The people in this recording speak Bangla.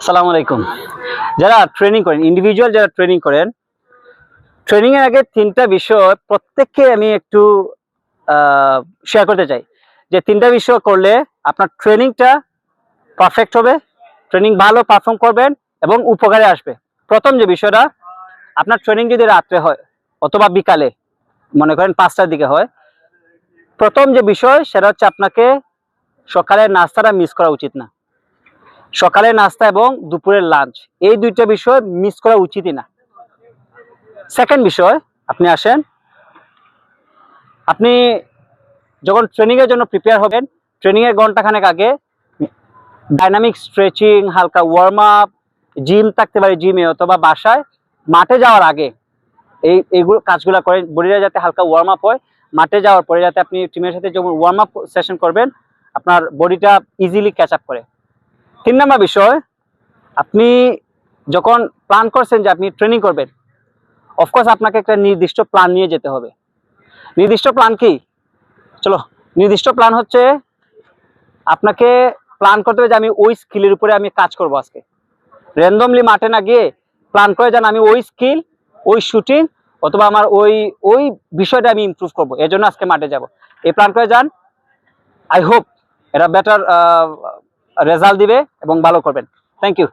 আসসালামু আলাইকুম। যারা ট্রেনিং করেন ইন্ডিভিজুয়াল যারা ট্রেনিং করেন ট্রেনিং এর আগে তিনটা বিষয় প্রত্যেককে আমি একটু শেয়ার করতে চাই। যে তিনটা বিষয় করলে আপনার ট্রেনিংটা পারফেক্ট হবে ট্রেনিং ভালো পারফর্ম করবেন এবং উপকারে আসবে। প্রথম যে বিষয়টা, আপনার ট্রেনিং যদি রাত্রে হয় অথবা বিকালে, মনে করেন পাঁচটার দিকে হয়, প্রথম যে বিষয় সেটা হচ্ছে আপনাকে সকালের নাস্তাটা মিস করা উচিত না। সকালের নাস্তা এবং দুপুরের লাঞ্চ এই দুইটা বিষয় মিস করা উচিতই না। সেকেন্ড বিষয়, আপনি আসেন। আপনি যখন ট্রেনিং এর জন্য প্রিপেয়ার হবেন ট্রেনিং এর ঘন্টাখানেক আগে ডাইনামিক স্ট্রেচিং হালকা ওয়ার্ম আপ জিম থাকতে পারে জিমে অথবা বাসায়, মাঠে যাওয়ার আগে এই, এইগুলো কাজগুলো করে বডিটা যাতে হালকা ওয়ার্ম আপ হয়, মাঠে যাওয়ার পরে যাতে আপনি টিমের সাথে যখন ওয়ার্ম আপ সেশন করবেন, আপনার বডিটা ইজিলি ক্যাচ আপ করে। তিন নম্বর বিষয়, আপনি যখন প্ল্যান করছেন যে আপনি ট্রেনিং করবেন অফকোর্স আপনাকে একটা নির্দিষ্ট প্ল্যান নিয়ে যেতে হবে। নির্দিষ্ট প্ল্যান কি? চলো, নির্দিষ্ট প্ল্যান হচ্ছে আপনাকে প্ল্যান করতে হবে যে আমি ওই স্কিলের উপরে আমি কাজ করব আজকে। র্যান্ডমলি মাঠে না গিয়ে প্ল্যান করে যান আমি ওই স্কিল ওই শুটিং অথবা আমার ওই ওই বিষয়টা আমি ইমপ্রুভ করব। এর জন্য আজকে মাঠে যাব। এই প্ল্যান করে যান। আই হোপ এটা বেটার রেজাল্ট দিবে এবং ভালো করবেন। Thank you